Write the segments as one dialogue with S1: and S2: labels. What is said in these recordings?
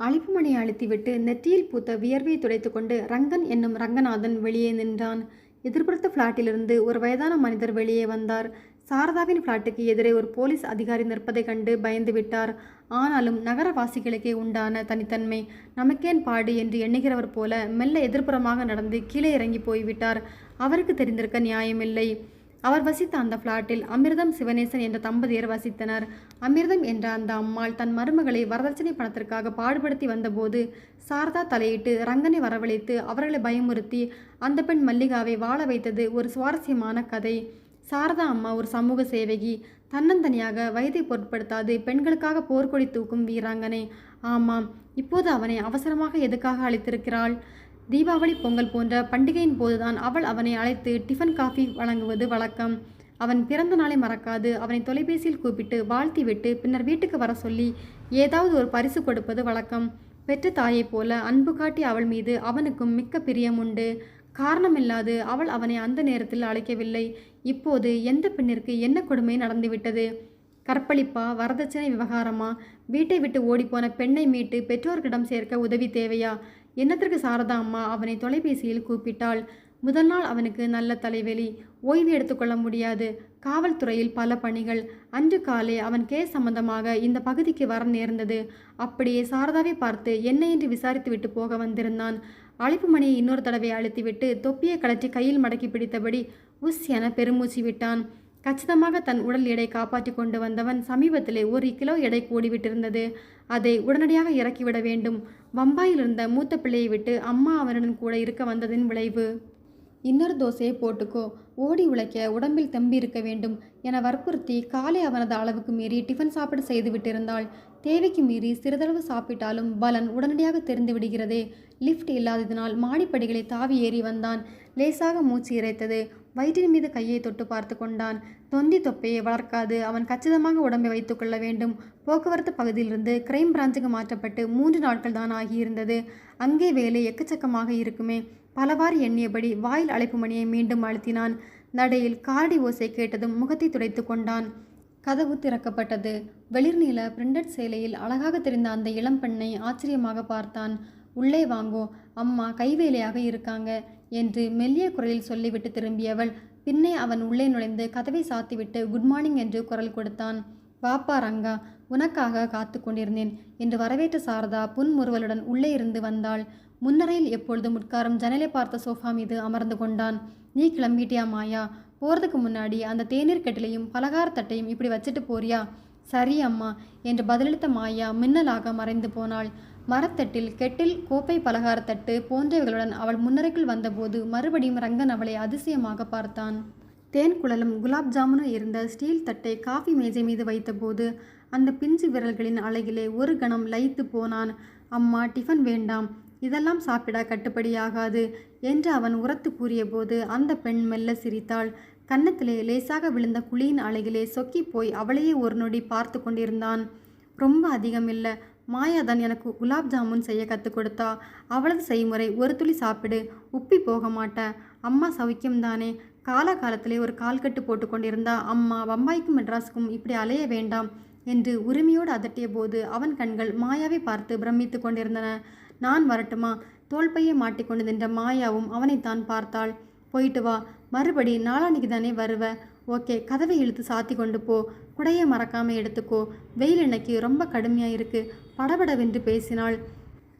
S1: அழிப்புமணி அழுத்திவிட்டு நெற்றியில் பூத்த வியர்வை துடைத்துக்கொண்டு ரங்கன் என்னும் ரங்கநாதன் வெளியே நின்றான். எதிர்புறத்த ஃப்ளாட்டிலிருந்து ஒரு வயதான மனிதர் வெளியே வந்தார். சாரதாவின் ஃப்ளாட்டுக்கு எதிரே ஒரு போலீஸ் அதிகாரி நிற்பதைக் கண்டு பயந்து விட்டார். ஆனாலும் நகரவாசிகளுக்கே உண்டான தனித்தன்மை நமக்கேன் பாடு என்று எண்ணுகிறவர் போல மெல்ல எதிர்ப்புறமாக நடந்து கீழே இறங்கி போய்விட்டார். அவருக்கு தெரிந்திருக்க நியாயமில்லை. அவர் வசித்த அந்த ஃப்ளாட்டில் அமிர்தம் சிவனேசன் என்ற தம்பதியர் வசித்தனர். அமிர்தம் என்ற அந்த அம்மாள் தன் மருமகளை வரதட்சணை பணத்திற்காக பாடுபடுத்தி வந்தபோது சாரதா தலையிட்டு ரங்கனை வரவழைத்து அவர்களை பயமுறுத்தி அந்த பெண் மல்லிகாவை வாழ வைத்தது ஒரு சுவாரஸ்யமான கதை. சாரதா அம்மா ஒரு சமூக சேவகி. தன்னந்தனியாக வயதை பொருட்படுத்தாது பெண்களுக்காக போர்க்கொடி தூக்கும் வீராங்கனை. ஆமாம் இப்போது அவனை அவசரமாக எதுக்காக அழைத்திருக்கிறாள்? தீபாவளி பொங்கல் போன்ற பண்டிகையின் போதுதான் அவள் அவனை அழைத்து டிஃபன் காஃபி வழங்குவது வழக்கம். அவன் பிறந்த நாளை மறக்காது. அவனை தொலைபேசியில் கூப்பிட்டு வாழ்த்தி விட்டு பின்னர் வீட்டுக்கு வர சொல்லி ஏதாவது ஒரு பரிசு கொடுப்பது வழக்கம். பெற்ற தாயைப் போல அன்பு காட்டி அவள் மீது அவனுக்கும் மிக்க பிரியம் உண்டு. காரணமில்லாது அவள் அவனை அந்த நேரத்தில் அழைக்கவில்லை. இப்போது எந்த பெண்ணிற்கு என்ன கொடுமை நடந்துவிட்டது? கற்பழிப்பா வரதட்சணை விவகாரமா? வீட்டை விட்டு ஓடிப்போன பெண்ணை மீட்டு பெற்றோர்களிடம் சேர்க்க உதவி தேவையா? என்னத்திற்கு சாரதா அம்மா அவனை தொலைபேசியில் கூப்பிட்டாள்? முதல் நாள் அவனுக்கு நல்ல தலைவலி. ஓய்வு எடுத்துக்கொள்ள முடியாது. காவல்துறையில் பல பணிகள். அன்று காலை அவன் கேஸ் சம்பந்தமாக இந்த பகுதிக்கு வர நேர்ந்தது. அப்படியே சாரதாவை பார்த்து என்ன என்று விசாரித்துவிட்டு போக வந்திருந்தான். அழைப்பு மணியை இன்னொரு தடவை அழுத்திவிட்டு தொப்பியை கழற்றி கையில் மடக்கி பிடித்தபடி உஸ் என பெருமூச்சு விட்டான். கச்சிதமாக தன் உடல் எடை காப்பாற்றி கொண்டு வந்தவன் சமீபத்திலே ஒரு கிலோ எடை கூடிவிட்டிருந்தது. அதை உடனடியாக இறக்கிவிட வேண்டும். பம்பாயில் இருந்த மூத்த பிள்ளையை விட்டு அம்மா அவனுடன் கூட இருக்க வந்ததின் விளைவு. இன்னொரு தோசையை போட்டுக்கோ. ஓடி உழைக்க உடம்பில் தெம்பி இருக்க வேண்டும் என வற்புறுத்தி காலை அவனது அளவுக்கு மீறி டிஃபன் சாப்பிட செய்து விட்டிருந்தாள். தேவைக்கு மீறி சிறிதளவு சாப்பிட்டாலும் பலன் உடனடியாக தெரிந்து விடுகிறதே. லிஃப்ட் இல்லாததினால் மாடிப்படிகளை தாவி ஏறி வந்தான். லேசாக மூச்சு இறைத்தது. வயிற்றின் மீது கையை தொட்டு பார்த்து கொண்டான். தொந்தி தொப்பையை வளர்க்காது. அவன் கச்சிதமாக உடம்பை வைத்துக்கொள்ள வேண்டும். போக்குவரத்து பகுதியிலிருந்து கிரைம் பிரான்ச்சுக்கு மாற்றப்பட்டு மூன்று நாட்கள் தான் ஆகியிருந்தது. அங்கே வேலை எக்கச்சக்கமாக இருக்குமே. பலவாறு எண்ணியபடி வாயில் அழைப்பு மணியை மீண்டும் அழுத்தினான். நடையில் காரடி ஓசை கேட்டதும் முகத்தை துடைத்து கொண்டான். கதவு திறக்கப்பட்டது. வெளிர்நீல பிரிண்டட் சேலையில் அழகாக தெரிந்த அந்த இளம் பெண்ணை ஆச்சரியமாக பார்த்தான். உள்ளே வாங்கோ. அம்மா கைவேலையாக இருக்காங்க. என்று மெல்லிய குரலில் சொல்லிவிட்டு திரும்பியவள் பின்னே அவன் உள்ளே நுழைந்து கதவை சாத்திவிட்டு குட் மார்னிங் என்று குரல் கொடுத்தான். வாப்பா ரங்கா உனக்காக காத்து கொண்டிருந்தேன் என்று வரவேற்ற சாரதா புன்முறுவலுடன் உள்ளே இருந்து வந்தாள். முன்னரையில் எப்பொழுதும் உட்காரும் ஜன்னலை பார்த்த சோஃபா மீது அமர்ந்து கொண்டான். நீ கிளம்பிட்டியா மாயா? போகிறதுக்கு முன்னாடி அந்த தேநீர் கட்டிலையும் பலகார தட்டையும் இப்படி வச்சுட்டு போறியா? சரி அம்மா என்று பதிலளித்த மாயா மின்னலாக மறைந்து போனாள். மரத்தட்டில் கெட்டில் கோப்பை பலகாரத்தட்டு போன்றவைகளுடன் அவள் முன்னரைக்குள் வந்தபோது மறுபடியும் ரங்கன் அவளை அதிசயமாக பார்த்தான். தேன் குழலும் குலாப் ஜாமுனும் இருந்த ஸ்டீல் தட்டை காஃபி மேஜை மீது வைத்தபோது அந்த பிஞ்சு விரல்களின் அழகிலே ஒரு கணம் லயித்து போனான். அம்மா டிஃபன் வேண்டாம். இதெல்லாம் சாப்பிட கட்டுப்படியாகாது என்று அவன் உரத்து கூறியபோது அந்த பெண் மெல்ல சிரித்தாள். கன்னத்திலே லேசாக விழுந்த குழியின் அழகிலே சொக்கி போய் அவளையே ஒரு நொடி பார்த்து கொண்டிருந்தான். ரொம்ப அதிகம் இல்லை மாயா தான் எனக்கு குலாப் ஜாமுன் செய்ய கற்றுக் கொடுத்தா. அவளது செய்முறை ஒரு துளி சாப்பிடு உப்பி போக மாட்ட. அம்மா சவிக்கும் தானே. காலகாலத்திலே ஒரு கால்கட்டு போட்டு கொண்டிருந்தா அம்மா பம்பாய்க்கும் மெட்ராஸுக்கும் இப்படி அலைய வேண்டாம் என்று உரிமையோடு அதட்டிய போது அவன் கண்கள் மாயாவை பார்த்து பிரமித்து கொண்டிருந்தன. நான் வரட்டுமா? தோல்பையை மாட்டிக்கொண்டு நின்ற மாயாவும் அவனைத்தான் பார்த்தாள். போயிட்டு வா மறுபடி நாளான்னைக்கு தானே வருவ. ஓகே கதவை இழுத்து சாத்தி கொண்டு போ. குடையை மறக்காமல் எடுத்துக்கோ. வெயில் இன்னைக்கு ரொம்ப கடுமையாக இருக்குது படபடவென்று பேசினாள்.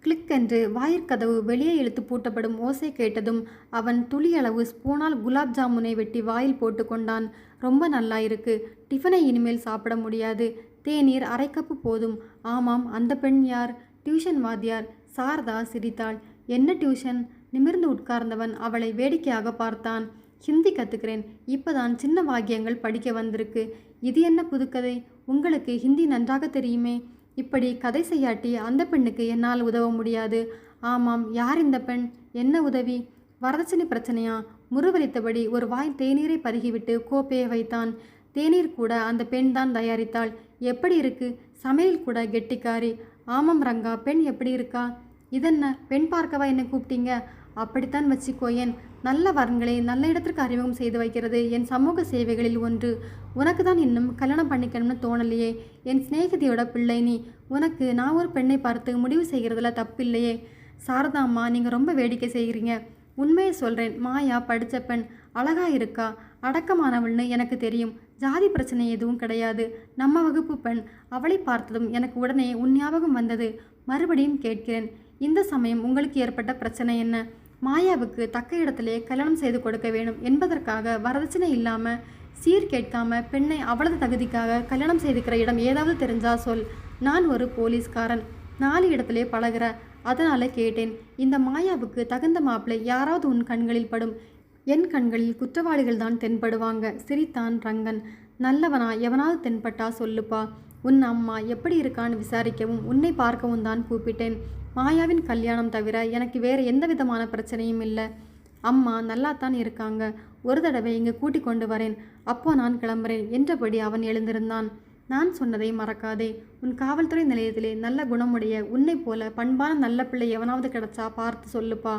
S1: கிளிக் என்று வாயிற்கதவு வெளியே இழுத்து பூட்டப்படும் ஓசை கேட்டதும் அவன் துளியளவு ஸ்பூனால் குலாப் ஜாமுனை வெட்டி வாயில் போட்டு கொண்டான். ரொம்ப நல்லா இருக்கு. டிஃபனை இனிமேல் சாப்பிட முடியாது. தேநீர் அரை கப்பு போதும். ஆமாம் அந்த பெண் யார்? டியூஷன் வாத்தியார். சாரதா சிரித்தாள். என்ன டியூஷன் நிமிர்ந்து உட்கார்ந்தவன் அவளை வேடிக்கையாக பார்த்தான். ஹிந்தி கற்றுக்கிறேன் இப்போதான் சின்ன வாக்கியங்கள் படிக்க வந்திருக்கு. இது என்ன புதுக்கதை? உங்களுக்கு ஹிந்தி நன்றாக தெரியுமே. இப்படி கதை செய்யாட்டி அந்த பெண்ணுக்கு என்னால் உதவ முடியாது. ஆமாம் யார் இந்த பெண்? என்ன உதவி? வரதட்சணை பிரச்சனையா? முறுவலித்தபடி ஒரு வாய் தேநீரை பருகிவிட்டு கோப்பையை வைத்தான். தேநீர் கூட அந்த பெண் தான் தயாரித்தாள். எப்படி இருக்கு? சமையல் கூட கெட்டிக்காரி. ஆமாம் ரங்கா பெண் எப்படி இருக்கா? இதென்ன பெண் பார்க்கவா என்ன கூப்பிட்டீங்க? அப்படித்தான் வச்சுக்கோயேன் நல்ல வரன்களை நல்ல இடத்திற்கு அறிமுகம் செய்து வைக்கிறது. என் சமூக சேவைகளில் ஒன்று உனக்கு தான் இன்னும் கல்யாணம் பண்ணிக்கணும்னு தோணலையே. என் சிநேகிதியோட பிள்ளை நீ உனக்கு நான் ஒரு பெண்ணை பார்த்து முடிவு செய்கிறதுல தப்பில்லையே. சாரதா அம்மா நீங்கள் ரொம்ப வேடிக்கை செய்கிறீங்க. உண்மையை சொல்கிறேன் மாயா படித்த பெண் அழகா இருக்கா? அடக்கமானவள்னு எனக்கு தெரியும். ஜாதி பிரச்சனை எதுவும் கிடையாது. நம்ம வகுப்பு பெண் அவளை பார்த்ததும் எனக்கு உடனே உன் ஞாபகம் வந்தது. மறுபடியும் கேட்கிறேன் இந்த சமயம் உங்களுக்கு ஏற்பட்ட பிரச்சனை என்ன? மாயாவுக்கு தக்க இடத்திலே கல்யாணம் செய்து கொடுக்க வேண்டும் என்பதற்காக வரதட்சணை இல்லாமல் சீர் கேட்காம பெண்ணை அவளது தகுதிக்காக கல்யாணம் செய்துக்கிற இடம் ஏதாவது தெரிஞ்சா சொல். நான் ஒரு போலீஸ்காரன். நாலு இடத்திலே பழகுற. அதனால் கேட்டேன். இந்த மாயாவுக்கு தகுந்த மாப்பிள்ளை யாராவது உன் கண்களில் படும். என் கண்களில் குற்றவாளிகள் தான் தென்படுவாங்க. சிரித்தான் ரங்கன். நல்லவனா எவனாவது தென்பட்டா சொல்லுப்பா. உன் அம்மா எப்படி இருக்கான்னு விசாரிக்கவும் உன்னை பார்க்கவும் தான் கூப்பிட்டேன். மாயாவின் கல்யாணம் தவிர எனக்கு வேறு எந்த விதமான பிரச்சனையும் இல்லை. அம்மா நல்லாத்தான் இருக்காங்க. ஒரு தடவை இங்கே கூட்டிக் கொண்டு வரேன். அப்போ நான் கிளம்புறேன் என்றபடி அவன் எழுந்திருந்தான். நான் சொன்னதை மறக்காதே. உன் காவல்துறை நிலையத்திலே நல்ல குணமுடைய உன்னைப் போல பண்பான நல்ல பிள்ளை எவனாவது கிடைச்சா பார்த்து சொல்லுப்பா.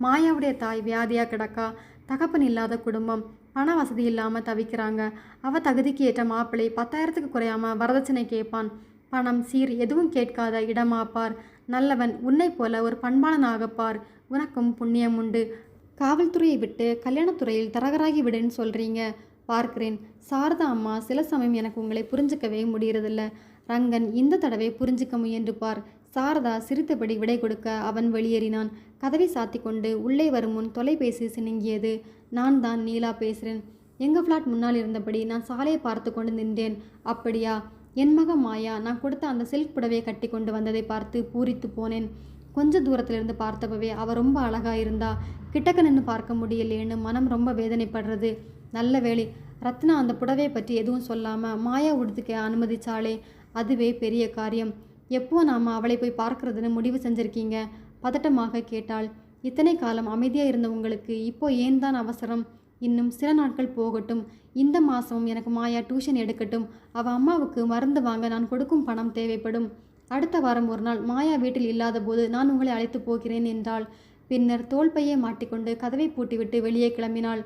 S1: மாயாவுடைய தாய் வியாதியாக கிடக்கா? தகப்பன் இல்லாத குடும்பம். பண வசதி இல்லாமல் தவிக்கிறாங்க. அவ தகுதிக்கு ஏற்ற மாப்பிள்ளை பத்தாயிரத்துக்கு குறையாம வரதட்சணை கேட்பான். பணம் சீர் எதுவும் கேட்காத இடமாப்பார். நல்லவன் உன்னைப் போல ஒரு பண்பாளனாகப்பார். உனக்கும் புண்ணியம் உண்டு. காவல்துறையை விட்டு கல்யாணத்துறையில் தரகராகி விடுன்னு சொல்கிறீங்க பார்க்கிறேன். சாரதா அம்மா சில சமயம் எனக்கு உங்களை புரிஞ்சுக்கவே முடியறதில்ல. ரங்கன் இந்த தடவை புரிஞ்சுக்க முயன்று பார் சாரதா சிரித்தபடி விடை கொடுக்க அவன் வெளியேறினான். கதவை சாத்தி கொண்டு உள்ளே வரும் முன் தொலைபேசி சினுங்கியது நான் தான் நீலா பேசுகிறேன் எங்கள் ஃப்ளாட் முன்னால் இருந்தபடி நான் சாலையை பார்த்து கொண்டு நின்றேன். அப்படியா? என் மக மாயா நான் கொடுத்த அந்த சில்க் புடவையை கட்டி கொண்டு வந்ததை பார்த்து பூரித்து போனேன். கொஞ்ச தூரத்திலிருந்து பார்த்தப்பவே அவள் ரொம்ப அழகாக இருந்தா. கிட்டக்க நின்று பார்க்க முடியலையேன்னு மனம் ரொம்ப வேதனைப்படுறது. நல்ல வேளை ரத்னா அந்த புடவையை பற்றி எதுவும் சொல்லாமல் மாயா உடுத்துக்க அனுமதிச்சாலே அதுவே பெரிய காரியம். எப்போ நாம் அவளை போய் பார்க்கறதுன்னு முடிவு செஞ்சுருக்கீங்க? பதட்டமாக கேட்டாள். இத்தனை காலம் அமைதியாக இருந்த உங்களுக்கு இப்போ ஏன் தான் அவசரம்? இன்னும் சில நாட்கள் போகட்டும். இந்த மாதமும் எனக்கு மாயா டியூஷன் எடுக்கட்டும். அவள் அம்மாவுக்கு மருந்து வாங்க நான் கொடுக்கும் பணம் தேவைப்படும். அடுத்த வாரம் ஒரு நாள் மாயா வீட்டில் இல்லாத போது நான் உங்களை அழைத்து போகிறேன் என்றாள். பின்னர் தோல்பையை மாட்டிக்கொண்டு கதவை பூட்டிவிட்டு வெளியே கிளம்பினாள்.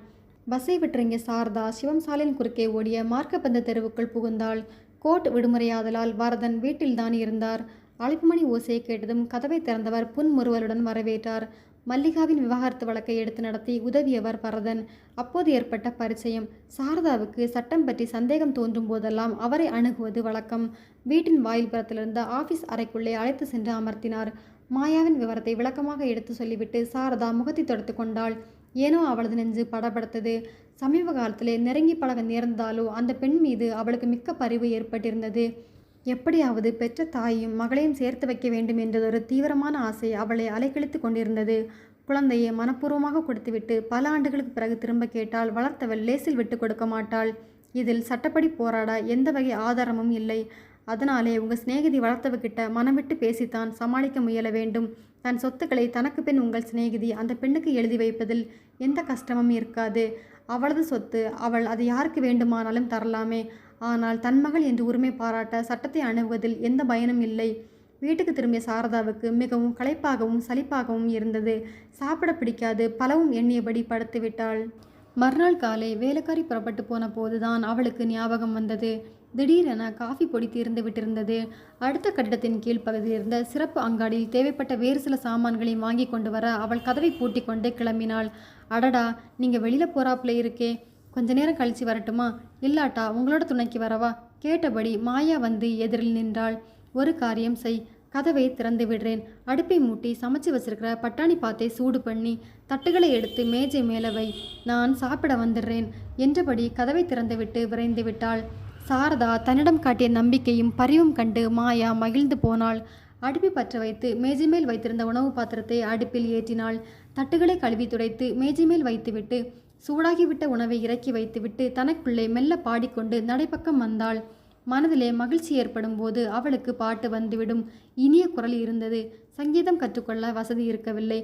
S1: பஸ்ஸை விட்டுறீங்க சாரதா. சிவம் சாலையின் குறுக்கே ஓடிய மார்க்கப்பந்த தெருவுக்குள் புகுந்தாள். கோர்ட் விடுமுறையாதலால் வரதன் வீட்டில்தான் இருந்தார். அழைப்பு மணி ஓசையை கேட்டதும் கதவை திறந்தவர் புன்முறுவலுடன் வரவேற்றார். மல்லிகாவின் விவாகரத்து வழக்கை எடுத்து நடத்தி உதவியவர் பரதன் அப்போது ஏற்பட்ட பரிச்சயம். சாரதாவுக்கு சட்டம் பற்றி சந்தேகம் தோன்றும் போதெல்லாம் அவரை அணுகுவது வழக்கம். வீட்டின் வாயில் புறத்திலிருந்த ஆபீஸ் அறைக்குள்ளே அழைத்து சென்று அமர்த்தினார். மாயாவின் விவரத்தை விளக்கமாக எடுத்து சொல்லிவிட்டு சாரதா முகத்தை தொடுத்து கொண்டாள். ஏனோ அவளது நெஞ்சு படபடுத்தது. சமீப காலத்திலே நெருங்கி பழக நேர்ந்தாலோ அந்த பெண் மீது அவளுக்கு மிக்க பரிவு ஏற்பட்டிருந்தது. எப்படியாவது பெற்ற தாயையும் மகளையும் சேர்த்து வைக்க வேண்டும் என்றதொரு தீவிரமான ஆசை அவளை அலைக்கழித்து கொண்டிருந்தது. குழந்தையை மனப்பூர்வமாக கொடுத்துவிட்டு பல ஆண்டுகளுக்கு பிறகு திரும்ப கேட்டால் வளர்த்தவள் லேசில் விட்டு கொடுக்க மாட்டாள். இதில் சட்டப்படி போராட எந்த வகை ஆதாரமும் இல்லை. அதனாலே உங்கள் சிநேகிதி வளர்த்தவகிட்ட மனம் விட்டு பேசித்தான் சமாளிக்க முயல வேண்டும். தன் சொத்துக்களை தனக்கு பின் உங்கள் சிநேகிதி அந்த பெண்ணுக்கு எழுதி வைப்பதில் எந்த கஷ்டமும் இருக்காது. அவளது சொத்து அவள் அது யாருக்கு வேண்டுமானாலும் தரலாமே. ஆனால் தன் மகள் என்று உரிமை பாராட்ட சட்டத்தை அணுகுவதில் எந்த பயனும் இல்லை. வீட்டுக்கு திரும்பிய சாரதாவுக்கு மிகவும் களைப்பாகவும் சலிப்பாகவும் இருந்தது. சாப்பிட பிடிக்காது பலவும் எண்ணியபடி படுத்து விட்டாள். மறுநாள் காலை வேலைக்காரி புறப்பட்டு போன போதுதான் அவளுக்கு ஞாபகம் வந்தது. திடீரென காஃபி பொடி தீர்ந்து விட்டிருந்தது. அடுத்த கட்டிடத்தின் கீழ் பகுதியில் இருந்த சிறப்பு அங்காடியில் தேவைப்பட்ட வேறு சில சாமான்களையும் வாங்கி கொண்டு வர அவள் கதவை பூட்டி கொண்டு கிளம்பினாள். அடடா நீங்கள் வெளியில் போகிறாப்புல இருக்கே. கொஞ்ச நேரம் கழித்து வரட்டுமா? இல்லாட்டா உங்களோட துணைக்கு வரவா? கேட்டபடி மாயா வந்து எதிரில் நின்றாள். ஒரு காரியம் செய். கதவை திறந்து விடுறேன். அடுப்பை மூட்டி சமைச்சு வச்சிருக்கிற பட்டாணி பாத்தை சூடு பண்ணி தட்டுகளை எடுத்து மேஜை மேலே வை. நான் சாப்பிட வந்துடுறேன் என்றபடி கதவை திறந்துவிட்டு விரைந்து விட்டாள். சாரதா தன்னிடம் காட்டிய நம்பிக்கையும் பரிவும் கண்டு மாயா மகிழ்ந்து போனாள். அடுப்பை பற்ற வைத்து மேஜை மேல் வைத்திருந்த உணவு பாத்திரத்தை அடுப்பில் ஏற்றினாள். தட்டுகளை கழுவி துடைத்து மேஜை மேல் வைத்துவிட்டு சூடாகிவிட்ட உணவை இறக்கி வைத்துவிட்டு தனக்குள்ளே மெல்ல பாடிக்கொண்டு நடைப்பக்கம் வந்தாள். மனதிலே மகிழ்ச்சி ஏற்படும் போது அவளுக்கு பாட்டு வந்துவிடும். இனிய குரல் இருந்தது. சங்கீதம் கற்றுக்கொள்ள வசதி இருக்கவில்லை.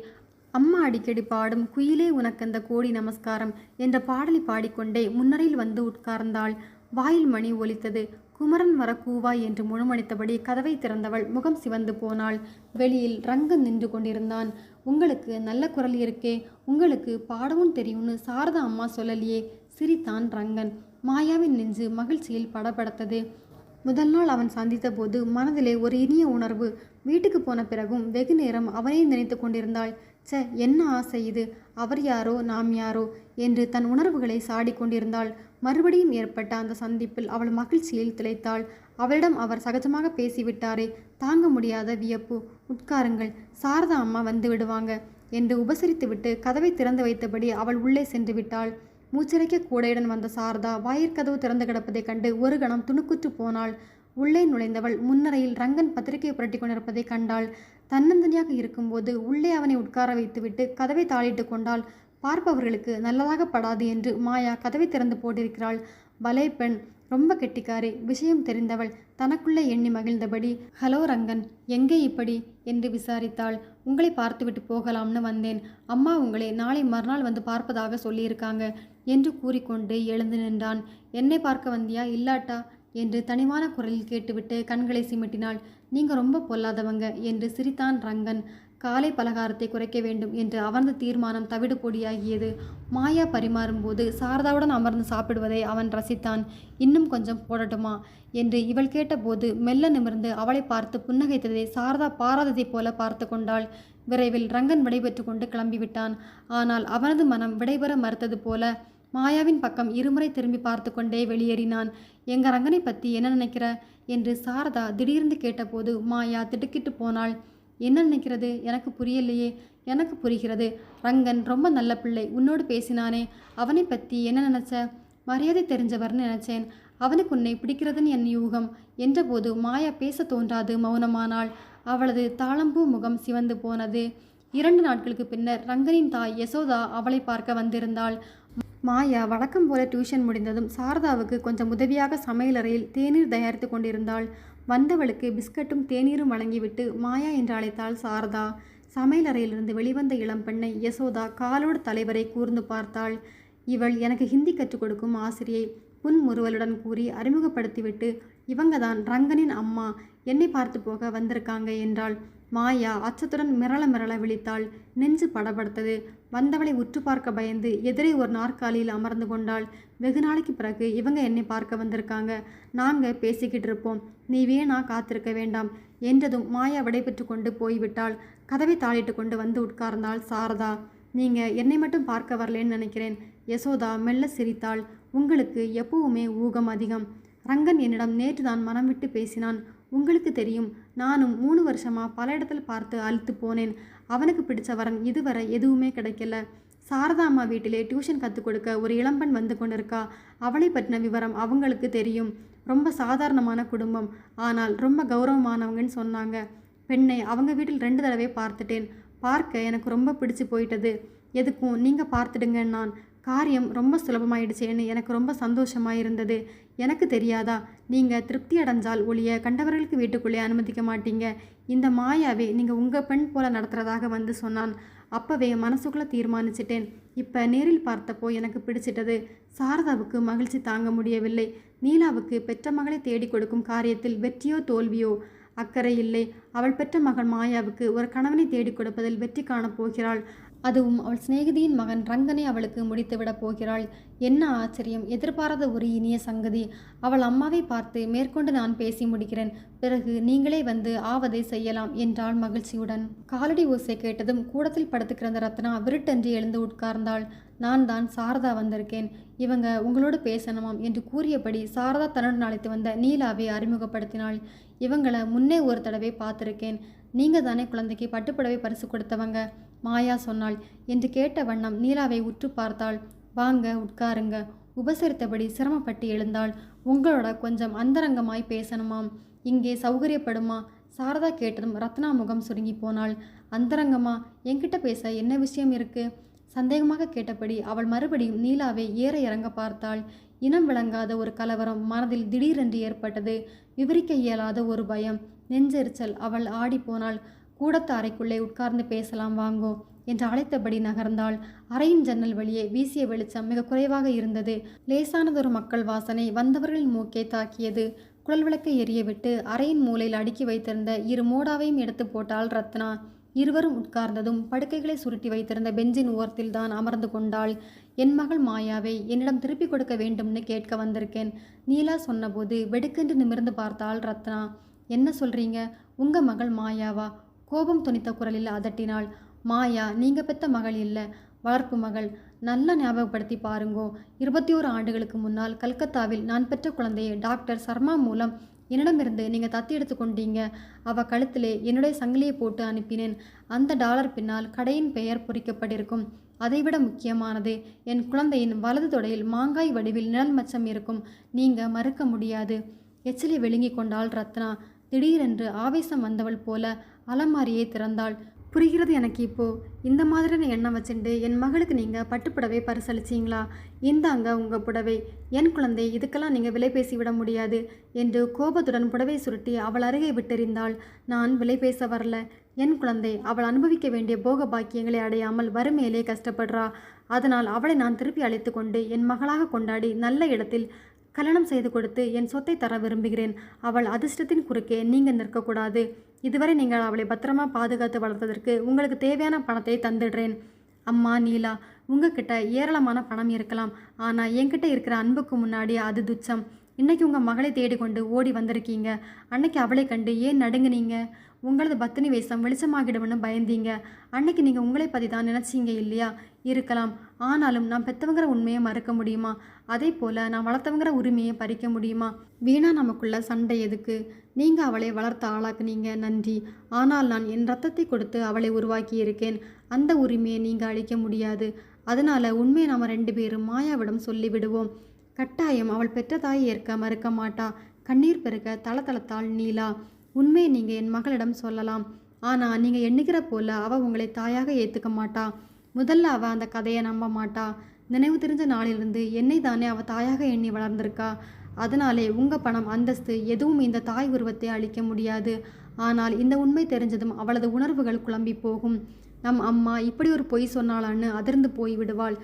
S1: அம்மா அடிக்கடி பாடும் குயிலே உனக்கந்த கோடி நமஸ்காரம் என்ற பாடலை பாடிக்கொண்டே முன்னரையில் வந்து உட்கார்ந்தாள். வாயில் மணி ஒலித்தது. குமரன் வர கூவாய் என்று முழுமணித்தபடி கதவை திறந்தவள் முகம் சிவந்து போனாள். வெளியில் ரங்கன் நின்று கொண்டிருந்தான். உங்களுக்கு நல்ல குரல் இருக்கே. உங்களுக்கு பாடவும் தெரியும்னு சாரதா அம்மா சொல்லலியே. சிரித்தான் ரங்கன். மாயாவின் நெஞ்சு மகிழ்ச்சியில் படபடத்தது. முதல் நாள் அவன் சந்தித்தபோது மனதிலே ஒரு இனிய உணர்வு. வீட்டுக்கு போன பிறகும் வெகு நேரம் அவனே நினைத்து கொண்டிருந்தாள். ச என்ன ஆசை இது? அவர் யாரோ நாம் யாரோ? என்று தன் உணர்வுகளை சாடிக் கொண்டிருந்தாள். மறுபடியும் ஏற்பட்ட அந்த சந்திப்பில் அவள் மகிழ்ச்சியில் திளைத்தாள். அவளிடம் அவர் சகஜமாக பேசிவிட்டாரே தாங்க முடியாத வியப்பு. உட்காருங்கள் சாரதா அம்மா வந்து விடுவாங்க என்று உபசரித்துவிட்டு கதவை திறந்து வைத்தபடி அவள் உள்ளே சென்று விட்டாள். மூச்சிறைக்க கூடையுடன் வந்த சாரதா வாயிற்கதவு திறந்து கிடப்பதைக் கண்டு ஒரு கணம் துணுக்குற்று போனாள். உள்ளே நுழைந்தவள் முன்னரையில் ரங்கன் பத்திரிகை புரட்டி கொண்டிருப்பதைக் கண்டாள். தன்னந்தனியாக இருக்கும்போது உள்ளே அவனை உட்கார வைத்துவிட்டு கதவை தாளிட்டு கொண்டாள். பார்ப்பவர்களுக்கு நல்லதாக படாது என்று மாயா கதவை திறந்து போட்டிருக்கிறாள். பலே பெண் ரொம்ப கெட்டிக்காரி விஷயம் தெரிந்தவள். தனக்குள்ளே எண்ணி மகிழ்ந்தபடி ஹலோ ரங்கன் எங்கே இப்படி? என்று விசாரித்தாள். உங்களை பார்த்துவிட்டு போகலாம்னு வந்தேன். அம்மா உங்களை நாளை மறுநாள் வந்து பார்ப்பதாக சொல்லியிருக்காங்க என்று கூறிக்கொண்டு எழுந்து நின்றான். என்னை பார்க்க வந்தியா? இல்லாட்டா? என்று தனிவான குரலில் கேட்டுவிட்டு கண்களை சிமிட்டினாள். நீங்க ரொம்ப பொல்லாதவங்க என்று சிரித்தான் ரங்கன். காலை பலகாரத்தை குறைக்க வேண்டும் என்று அவனது தீர்மானம் தவிடு பொடியாகியது. மாயா பரிமாறும்போது சாரதாவுடன் அமர்ந்து சாப்பிடுவதை அவன் ரசித்தான். இன்னும் கொஞ்சம் போடட்டுமா? என்று இவள் கேட்டபோது மெல்ல நிமிர்ந்து அவளை பார்த்து புன்னகைத்ததை சாரதா பாராததைப் போல பார்த்து கொண்டாள். விரைவில் ரங்கன் விடைபெற்று கொண்டு கிளம்பிவிட்டான். ஆனால் அவனது மனம் விடைபெற மறுத்தது போல மாயாவின் பக்கம் இருமுறை திரும்பி பார்த்து கொண்டே வெளியேறினான். எங்க ரங்கனை பற்றி என்ன நினைக்கிற? என்று சாரதா திடீர்ந்து கேட்டபோது மாயா திடுக்கிட்டு போனாள். என்ன நினைக்கிறது? எனக்கு புரியலையே. எனக்கு புரிகிறது. ரங்கன் ரொம்ப நல்ல பிள்ளை. உன்னோடு பேசினானே. அவனை பற்றி என்ன நினச்ச? மரியாதை தெரிஞ்சவர்னு நினச்சேன். அவனுக்கு உன்னை பிடிக்கிறதுன்னு என் யூகம். என்றபோது மாயா பேச தோன்றாது மௌனமானாள். அவளது தாளம்பூ முகம் சிவந்து போனது. இரண்டு நாட்களுக்கு பின்னர் ரங்கனின் தாய் யசோதா அவளை பார்க்க வந்திருந்தாள். மாயா வழக்கம் போல டியூஷன் முடிந்ததும் சாரதாவுக்கு கொஞ்சம் உதவியாக சமையலறையில் தேநீர் தயாரித்து கொண்டிருந்தாள். வந்தவளுக்கு பிஸ்கட்டும் தேநீரும் வழங்கிவிட்டு மாயா என்று அழைத்தாள் சாரதா. சமையலறையிலிருந்து வெளிவந்த இளம் பெண்ணை யசோதா காலோடு தலைவரை கூர்ந்து பார்த்தாள். இவள் எனக்கு ஹிந்தி கற்றுக் கொடுக்கும் ஆசிரியை. புன்முறுவலுடன் கூறி அறிமுகப்படுத்திவிட்டு இவங்க தான் ரங்கனின் அம்மா. என்னை பார்த்து போக வந்திருக்காங்க என்றாள். மாயா அச்சத்துடன் மிரள மிரள விழித்தாள். நெஞ்சு படபடுத்தது. வந்தவளை உற்று பார்க்க பயந்து எதிரே ஒரு நாற்காலியில் அமர்ந்து கொண்டாள். வெகு நாளைக்கு பிறகு இவங்க என்னை பார்க்க வந்திருக்காங்க. நாங்கள் பேசிக்கிட்டு இருப்போம். நீ வேணா காத்திருக்க வேண்டாம் என்றதும் மாயா விடைபெற்று கொண்டு போய்விட்டாள். கதவை தாளிட்டு கொண்டு வந்து உட்கார்ந்தாள் சாரதா. நீங்கள் என்னை மட்டும் பார்க்க வரலேன்னு நினைக்கிறேன். யசோதா மெல்ல சிரித்தாள். உங்களுக்கு எப்பவுமே ஊகம் அதிகம். ரங்கன் என்னிடம் நேற்று தான் மனம் விட்டு பேசினான். உங்களுக்கு தெரியும் நானும் மூணு வருஷமாக பல இடத்துல பார்த்து அழுத்து போனேன். அவனுக்கு பிடிச்ச வரன் இதுவரை எதுவுமே கிடைக்கல. சாரதா அம்மா வீட்டிலே டியூஷன் கற்றுக் கொடுக்க ஒரு இளம்பெண் வந்து கொண்டிருக்கா. அவளை பற்றின விவரம் அவங்களுக்கு தெரியும். ரொம்ப சாதாரணமான குடும்பம். ஆனால் ரொம்ப கௌரவமானவங்கன்னு சொன்னாங்க. பெண்ணை அவங்க வீட்டில் ரெண்டு தடவை பார்த்துட்டேன். பார்க்க எனக்கு ரொம்ப பிடிச்சு போயிட்டது. எதுக்கும் நீங்கள் பார்த்துடுங்க நான் காரியம் ரொம்ப சுலபமாயிடுச்சேன்னு எனக்கு ரொம்ப சந்தோஷமாக இருந்தது எனக்கு தெரியாதா? நீங்கள் திருப்தி அடைஞ்சால் ஒளிய கண்டவர்களுக்கு வீட்டுக்குள்ளே அனுமதிக்க மாட்டீங்க. இந்த மாயாவே நீங்கள் உங்கள் பெண் போல நடத்துகிறதாக வந்து சொன்னான். அப்போவே மனசுக்குள்ளே தீர்மானிச்சிட்டேன். இப்போ நேரில் பார்த்தப்போ எனக்கு பிடிச்சிட்டது. சாரதாவுக்கு மகிழ்ச்சி தாங்க முடியவில்லை. நீலாவுக்கு பெற்ற மகளை தேடி கொடுக்கும் காரியத்தில் வெற்றியோ தோல்வியோ அக்கறை இல்லை. அவள் பெற்ற மகள் மாயாவுக்கு ஒரு கணவனை தேடி கொடுப்பதில் வெற்றி காணப் போகிறாள். அதுவும் அவள் சிநேகிதியின் மகன் ரங்கனை அவளுக்கு முடித்துவிடப் போகிறாள். என்ன ஆச்சரியம் எதிர்பாராத ஒரு இனிய சங்கதி. அவள் அம்மாவை பார்த்து மேற்கொண்டு நான் பேசி முடிக்கிறேன். பிறகு நீங்களே வந்து ஆவதை செய்யலாம் என்றாள் மகிழ்ச்சியுடன். காலடி ஓசை கேட்டதும் கூடத்தில் படுத்து கிடந்த ரத்னா விருட்டென்று எழுந்து உட்கார்ந்தாள். நான் தான் சாரதா வந்திருக்கேன். இவங்க உங்களோடு பேசணுமாம் என்று கூறியபடி சாரதா தன்னுடன் அழைத்து வந்த நீலாவை அறிமுகப்படுத்தினாள். இவங்களை முன்னே ஒரு தடவை பார்த்துருக்கேன். நீங்கள் தானே குழந்தைக்கு பட்டுப்புடவை பரிசு கொடுத்தவங்க. மாயா சொன்னாள். என்று கேட்ட வண்ணம் நீலாவை உற்று பார்த்தாள். வாங்க உட்காருங்க. உபசரித்தபடி சிரமப்பட்டு எழுந்தாள். உங்களோட கொஞ்சம் அந்தரங்கமாய் பேசணுமாம். இங்கே சௌகரியப்படுமா? சாரதா கேட்டதும் ரத்னா முகம் சுருங்கி போனாள். அந்தரங்கமா? என்கிட்ட பேச என்ன விஷயம் இருக்கு? சந்தேகமாக கேட்டபடி அவள் மறுபடியும் நீலாவை ஏற இறங்க பார்த்தாள். இனம் விளங்காத ஒரு கலவரம் மனதில் திடீரென்று ஏற்பட்டது. விவரிக்க இயலாத ஒரு பயம். நெஞ்செரிச்சல் அவள் ஆடிப்போனாள். கூடத்து அறைக்குள்ளே உட்கார்ந்து பேசலாம் வாங்கோ என்று அழைத்தபடி நகர்ந்தாள். அறையின் ஜன்னல் வழியே வீசிய வெளிச்சம் மிக குறைவாக இருந்தது. லேசானதொரு மக்கள் வாசனை வந்தவர்களின் மூக்கை தாக்கியது. குழல் விளக்கை எரியவிட்டு அறையின் மூலையில் அடுக்கி வைத்திருந்த இரு மோடாவையும் எடுத்து போட்டாள் ரத்னா. இருவரும் உட்கார்ந்ததும் படுக்கைகளை சுருட்டி வைத்திருந்த பெஞ்சின் ஓரத்தில் தான் அமர்ந்து கொண்டாள். என் மகள் மாயாவை என்னிடம் திருப்பிக் கொடுக்க வேண்டும்னு கேட்க வந்திருக்கேன் நீலா சொன்னபோது வெடுக்கென்று நிமிர்ந்து பார்த்தாள் ரத்னா. என்ன சொல்றீங்க? உங்க மகள் மாயாவா? கோபம் துணித்த குரலில் அதட்டினாள். மாயா நீங்க பெத்த மகள் இல்லை. வளர்ப்பு மகள். நல்லா ஞாபகப்படுத்தி பாருங்கோ. இருபத்தி ஓரு ஆண்டுகளுக்கு முன்னால் கல்கத்தாவில் நான் பெற்ற குழந்தையை டாக்டர் சர்மா மூலம் என்னிடமிருந்து நீங்கள் தத்தி எடுத்து கொண்டீங்க. அவ கழுத்திலே என்னுடைய சங்கிலியை போட்டு அனுப்பினேன். அந்த டாலர் பின்னால் கடையின் பெயர் பொறிக்கப்பட்டிருக்கும். அதைவிட முக்கியமானது என் குழந்தையின் வலது தொடையில் மாங்காய் வடிவில் நிழல் மச்சம் இருக்கும். நீங்கள் மறுக்க முடியாது. எச்சிலை விழுங்கிக் கொண்டாள் ரத்னா. திடீரென்று ஆவேசம் வந்தவள் போல அலமாரியை திறந்தாள். புரிகிறது எனக்கு இப்போ. இந்த மாதிரியான எண்ணம் வச்சுட்டு என் மகளுக்கு நீங்கள் பட்டுப்புடவை பரிசளிச்சிங்களா? இந்தாங்க உங்கள் புடவை. என் குழந்தை இதுக்கெல்லாம் நீங்கள் விலை பேசி விட முடியாது என்று கோபத்துடன் புடவை சுருட்டி அவள் அருகே விட்டெறிந்தாள். நான் விலை பேச வரல. என் குழந்தை அவள் அனுபவிக்க வேண்டிய போக பாக்கியங்களை அடையாமல் வறுமையிலே கஷ்டப்படுறா. அதனால் அவளை நான் திருப்பி அழைத்து கொண்டு என் மகளாக கொண்டாடி நல்ல இடத்தில் கல்யாணம் செய்து கொடுத்து என் சொத்தை தர விரும்புகிறேன். அவள் அதிர்ஷ்டத்தின் குறுக்கே நீங்கள் நிற்கக்கூடாது. இதுவரை நீங்கள் அவளை பத்திரமா பாதுகாத்து வளர்த்ததற்கு உங்களுக்கு தேவையான பணத்தை தந்துடுறேன். அம்மா நீலா உங்ககிட்ட ஏராளமான பணம் இருக்கலாம். ஆனால் என்கிட்ட இருக்கிற அன்புக்கு முன்னாடி அது துச்சம். இன்னைக்கு உங்கள் மகளை தேடிக்கொண்டு ஓடி வந்திருக்கீங்க. அன்னைக்கு அவளை கண்டு ஏன் நடுங்குனீங்க? உங்களது பத்தினி வேஷம் வெளிச்சமாகிடும்னு பயந்தீங்க. அன்னைக்கு நீங்கள் உங்களை பற்றி தான் நினச்சிங்க இல்லையா? இருக்கலாம். ஆனாலும் நான் பெற்றவங்கிற உண்மையை மறுக்க முடியுமா? அதே போல் நான் வளர்த்தவங்கிற உரிமையை பறிக்க முடியுமா? வீணா நமக்குள்ள சண்டை எதுக்கு? நீங்கள் அவளை வளர்த்த ஆளாக்குனீங்க நன்றி. ஆனால் நான் என் ரத்தத்தை கொடுத்து அவளை உருவாக்கி இருக்கேன். அந்த உரிமையை நீங்கள் அழிக்க முடியாது. அதனால் உண்மையை நாம் ரெண்டு பேரும் மாயாவிடம் சொல்லிவிடுவோம். கட்டாயம் அவள் பெற்ற தாயை ஏற்க மறுக்க மாட்டா. கண்ணீர் பெருக்க தளதளத்தாள் நீலா உண்மையை நீங்கள் என் மகளிடம் சொல்லலாம். ஆனால் நீங்கள் எண்ணுகிற போல அவள் உங்களை தாயாக ஏற்றுக்க மாட்டா. முதல்ல அவள் அந்த கதையை நம்ப மாட்டா. நினைவு தெரிஞ்ச நாளிலிருந்து என்னை தானே அவள் தாயாக எண்ணி வளர்ந்திருக்கா? அதனாலே உங்கள் பணம் அந்தஸ்து எதுவும் இந்த தாய் உருவத்தை அளிக்க முடியாது. ஆனால் இந்த உண்மை தெரிஞ்சதும் அவளது உணர்வுகள் குழம்பி போகும். நம் அம்மா இப்படி ஒரு பொய் சொன்னாளான்னு அதிர்ந்து போய் விடுவாள்.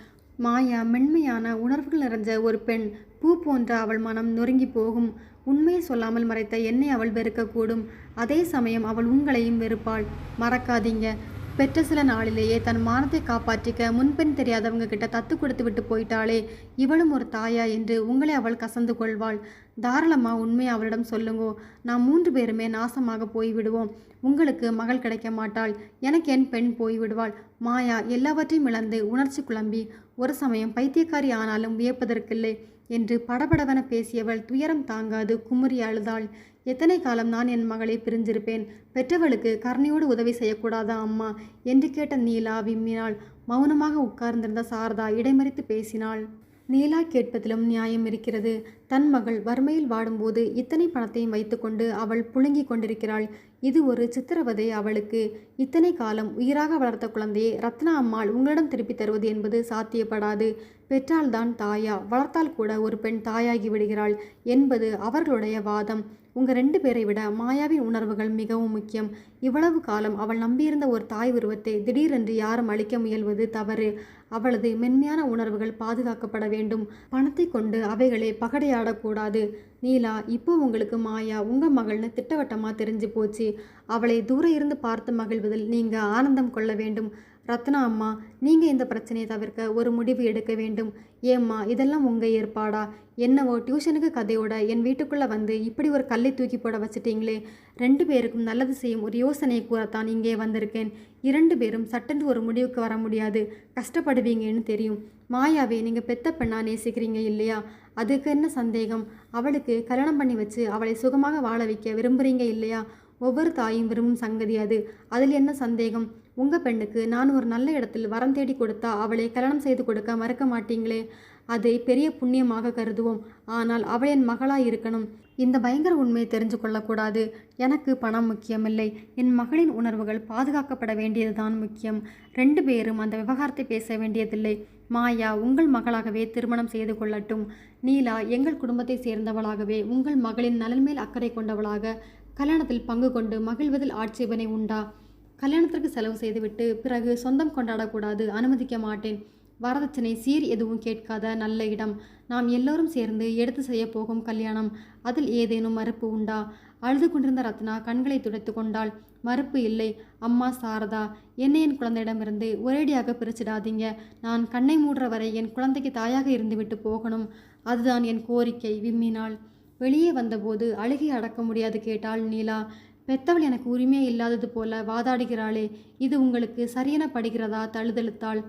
S1: மாயா மென்மையான உணர்வுகள் நிறைஞ்ச ஒரு பெண் பூ போன்ற அவள் மனம் நொறுங்கி போகும். உண்மையை சொல்லாமல் மறைத்த என்னை அவள் வெறுக்கக்கூடும். அதே சமயம் அவள் உங்களையும் வெறுப்பாள். மறக்காதீங்க. பெற்ற சில நாளிலேயே தன் மானத்தை காப்பாற்றிக்க முன்பெண் தெரியாதவங்க கிட்ட தத்து கொடுத்து விட்டு போயிட்டாளே. இவளும் ஒரு தாயா என்று உங்களை அவள் கசந்து கொள்வாள். தாராளமாக உண்மையை அவளிடம் சொல்லுங்கோ. நாம் மூன்று பேருமே நாசமாக போய்விடுவோம். உங்களுக்கு மகள் கிடைக்க மாட்டாள். எனக்கு என் பெண் போய்விடுவாள். மாயா எல்லாவற்றையும் இழந்து உணர்ச்சி குழம்பி ஒரு சமயம் பைத்தியக்காரி ஆனாலும் வியப்பதற்கில்லை. என்று படபடவென பேசியவள் துயரம் தாங்காது குமுறி அழுதாள். எத்தனை காலம் நான் என் மகளை பிரிஞ்சிருப்பேன்? பெற்றவளுக்கு கருணையோடு உதவி செய்யக்கூடாதா அம்மா? என்று கேட்ட நீலா விம்மினாள். மௌனமாக உட்கார்ந்திருந்த சாரதா இடைமறித்து பேசினாள். நீலா கேட்பதிலும் நியாயம் இருக்கிறது. தன் மகள் வறுமையில் வாடும்போது இத்தனை பணத்தையும் வைத்துக்கொண்டு அவள் புழுங்கிக் கொண்டிருக்கிறாள். இது ஒரு சித்திரவதை அவளுக்கு. இத்தனை காலம் உயிராக வளர்த்த குழந்தையை ரத்னா அம்மாள் உங்களிடம் திருப்பி தருவது என்பது சாத்தியப்படாது. பெற்றால்தான் தாயா. வளர்த்தால் கூட ஒரு பெண் தாயாகி விடுகிறாள் என்பது அவர்களுடைய வாதம். உங்கள் ரெண்டு பேரை விட மாயாவின் உணர்வுகள் மிகவும் முக்கியம். இவ்வளவு காலம் அவள் நம்பியிருந்த ஒரு தாய் உருவத்தை திடீரென்று யாரும் அழிக்க முயல்வது தவறு. அவளது மென்மையான உணர்வுகள் பாதுகாக்கப்பட வேண்டும். பணத்தை கொண்டு அவைகளை பகடையாடக்கூடாது. நீலா இப்போ உங்களுக்கு மாயா உங்க மகள்னு திட்டவட்டமாக தெரிஞ்சு போச்சு. அவளை தூர இருந்து பார்த்து மகிழ்வதில் நீங்கள் ஆனந்தம் கொள்ள வேண்டும். ரத்னா அம்மா நீங்கள் இந்த பிரச்சனையை தவிர்க்க ஒரு முடிவு எடுக்க வேண்டும். ஏம்மா இதெல்லாம் உங்கள் ஏற்பாடா? என்னவோ டியூஷனுக்கு கதையோட என் வீட்டுக்குள்ளே வந்து இப்படி ஒரு கல்லை தூக்கி போட வச்சிட்டீங்களே. ரெண்டு பேருக்கும் நல்லது செய்யும் ஒரு யோசனையை கூறத்தான் இங்கே வந்திருக்கேன். இரண்டு பேரும் சட்டென்று ஒரு முடிவுக்கு வர முடியாது. கஷ்டப்படுவீங்கன்னு தெரியும். மாயாவே நீங்கள் பெத்த பெண்ணா நேசிக்கிறீங்க இல்லையா? அதுக்கு என்ன சந்தேகம்? அவளுக்கு கல்யாணம் பண்ணி வச்சு அவளை சுகமாக வாழ வைக்க விரும்புகிறீங்க இல்லையா? ஒவ்வொரு தாயும் விரும்பும் சங்கதி அது. அதில் என்ன சந்தேகம்? உங்கள் பெண்ணுக்கு நான் ஒரு நல்ல இடத்தில் வரம் தேடி கொடுத்தா அவளை கல்யாணம் செய்து கொடுக்க மறக்க மாட்டீங்களே? அதை பெரிய புண்ணியமாக கருதுவோம். ஆனால் அவள் என் மகளாய் இருக்கணும். இந்த பயங்கர உண்மையை தெரிஞ்சு கொள்ளக்கூடாது. எனக்கு பணம் முக்கியமில்லை. என் மகளின் உணர்வுகள் பாதுகாக்கப்பட வேண்டியதுதான் முக்கியம். ரெண்டு பேரும் அந்த விவகாரத்தை பேச வேண்டியதில்லை. மாயா உங்கள் மகளாகவே திருமணம் செய்து கொள்ளட்டும். நீலா எங்கள் குடும்பத்தை சேர்ந்தவளாகவே உங்கள் மகளின் நலன்மேல் அக்கறை கொண்டவளாக கல்யாணத்தில் பங்கு கொண்டு மகிழ்வதில் ஆட்சேபனை உண்டா? கல்யாணத்திற்கு செலவு செய்துவிட்டு பிறகு சொந்தம் கொண்டாடக்கூடாது அனுமதிக்க மாட்டேன். வரதட்சணை சீர் எதுவும் கேட்காத நல்ல இடம். நாம் எல்லோரும் சேர்ந்து எடுத்து செய்ய போகும் கல்யாணம். அதில் ஏதேனும் மறுப்பு உண்டா? அழுது கொண்டிருந்த ரத்னா கண்களை துடைத்து கொண்டாள். மறுப்பு இல்லை. அம்மா சாரதா என்னை என் குழந்தையிடமிருந்து ஒரேடியாக பிரிச்சிடாதீங்க. நான் கண்ணை மூடுற வரை என் குழந்தைக்கு தாயாக இருந்துவிட்டு போகணும். அதுதான் என் கோரிக்கை விம்மினாள். வெளியே வந்தபோது அழுகை அடக்க முடியாது கேட்டாள் நீலா. பெத்தவள் எனக்கு உரிமையே இல்லாதது போல வாதாடுகிறாளே இது உங்களுக்கு சரியென படுகிறதா? தழுதழுத்தாள்.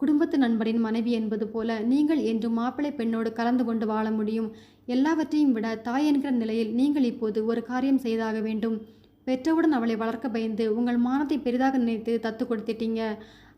S1: குடும்பத்து நண்பரின் மனைவி என்பது போல நீங்கள் என்றும் மாப்பிள்ளை பெண்ணோடு கலந்து கொண்டு வாழ முடியும். எல்லாவற்றையும் விட தாய் என்கிற நிலையில் நீங்கள் இப்போது ஒரு காரியம் செய்தாக வேண்டும். பெற்றவுடன் அவளை வளர்க்க பயந்து உங்கள் மானத்தை பெரிதாக நினைத்து தத்து கொடுத்துட்டீங்க.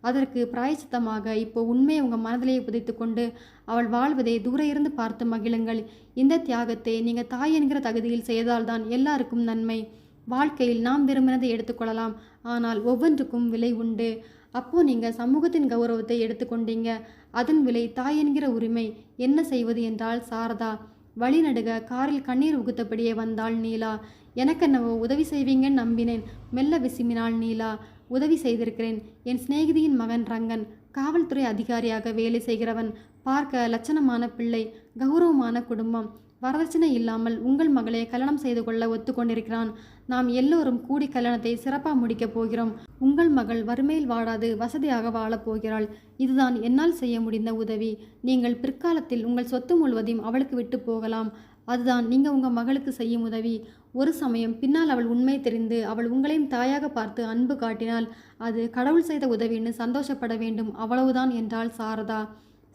S1: அதற்கு பிராயச்சித்தமாக இப்போ உண்மையை உங்கள் மனதிலேயே புதைத்து கொண்டு அவள் வாழ்வதை தூர இருந்து பார்த்து மகிழுங்கள். இந்த தியாகத்தை நீங்கள் தாய் என்கிற தகுதியில் செய்தால்தான் எல்லாருக்கும் நன்மை. வாழ்க்கையில் நாம் விரும்பினதை எடுத்துக்கொள்ளலாம். ஆனால் ஒவ்வொன்றுக்கும் விலை உண்டு. அப்போ நீங்கள் சமூகத்தின் கௌரவத்தை எடுத்துக்கொண்டீங்க. அதன் விலை தாய் என்கிற உரிமை. என்ன செய்வது என்றால் சாரதா வழிநடுக காரில் கண்ணீர் உகுத்தபடியே வந்தாள் நீலா. எனக்கென்னவோ உதவி செய்வீங்கன்னு நம்பினேன். மெல்ல விசுமினாள் நீலா. உதவி செய்திருக்கிறேன். என் சிநேகிதியின் மகன் ரங்கன். காவல்துறை அதிகாரியாக வேலை செய்கிறவன். பார்க்க லட்சணமான பிள்ளை. கௌரவமான குடும்பம். வரதட்சணை இல்லாமல் உங்கள் மகளை கல்யாணம் செய்து கொள்ள ஒத்துக்கொண்டிருக்கிறான். நாம் எல்லோரும் கூடி கல்யாணத்தை சிறப்பாக முடிக்கப் போகிறோம். உங்கள் மகள் வறுமையில் வாடாது வசதியாக வாழப் போகிறாள். இதுதான் என்னால் செய்ய முடிந்த உதவி. நீங்கள் பிற்காலத்தில் உங்கள் சொத்து முழுவதையும் அவளுக்கு விட்டு போகலாம். அதுதான் நீங்கள் உங்கள் மகளுக்கு செய்யும் உதவி. ஒரு சமயம் பின்னால் அவள் உண்மை தெரிந்து அவள் உங்களையும் தாயாக பார்த்து அன்பு காட்டினால் அது கடவுள் செய்த உதவின்னு சந்தோஷப்பட வேண்டும். அவ்வளவுதான் என்றாள் சாரதா.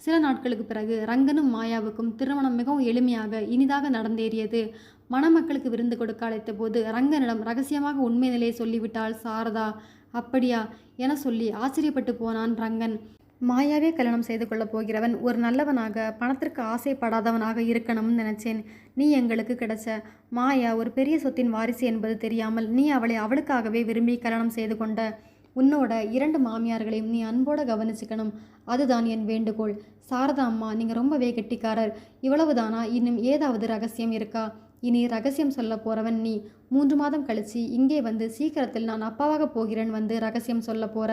S1: சில நாட்களுக்கு பிறகு ரங்கனும் மாயாவுக்கும் திருமணம் மிகவும் எளிமையாக இனிதாக நடந்தேறியது. மணமக்களுக்கு விருந்து கொடுக்க அழைத்த போது ரங்கனிடம் ரகசியமாக உண்மை நிலையை சொல்லிவிட்டாள் சாரதா அப்படியா? என சொல்லி ஆச்சரியப்பட்டு போனான் ரங்கன். மாயாவே கல்யாணம் செய்து கொள்ளப் போகிறவன் ஒரு நல்லவனாக பணத்திற்கு ஆசைப்படாதவனாக இருக்கணும்னு நினைச்சேன். நீ எங்களுக்கு கிடைச்ச மாயா ஒரு பெரிய சொத்தின் வாரிசு என்பது தெரியாமல் நீ அவளை அவளுக்காகவே விரும்பி கல்யாணம் செய்து கொண்ட உன்னோட இரண்டு மாமியார்களையும் நீ அன்போட கவனிச்சுக்கணும். அதுதான் என் வேண்டுகோள். சாரதா அம்மா நீங்கள் ரொம்பவே கெட்டிக்காரர். இவ்வளவுதானா? இன்னும் ஏதாவது ரகசியம் இருக்கா? இனி ரகசியம் சொல்ல போறவன் நீ. மூன்று மாதம் கழிச்சு இங்கே வந்து சீக்கிரத்தில் நான் அப்பாவாக போகிறேன் வந்து ரகசியம் சொல்ல போகிற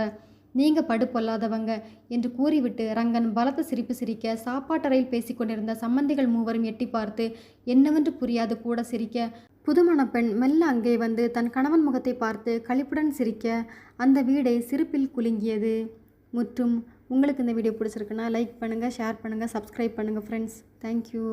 S1: நீங்க படுப்பொல்லாதவங்க என்று கூறிவிட்டு ரங்கன் பலத்த சிரிப்பு சிரிக்க சாப்பாட்டறையில் பேசிக்கொண்டிருந்த சம்பந்திகள் மூவரும் எட்டி பார்த்து என்னவென்று புரியாது கூட சிரிக்க. புதுமண பெண் மெல்ல அங்கே வந்து தன் கணவன் முகத்தை பார்த்து கழிப்புடன் சிரிக்க அந்த வீடை சிரிப்பில் குலுங்கியது. முற்றும் உங்களுக்கு இந்த வீடியோ பிடிச்சிருக்குன்னா லைக் பண்ணுங்கள் ஷேர் பண்ணுங்கள் சப்ஸ்கிரைப் பண்ணுங்கள் ஃப்ரெண்ட்ஸ் தேங்க்யூ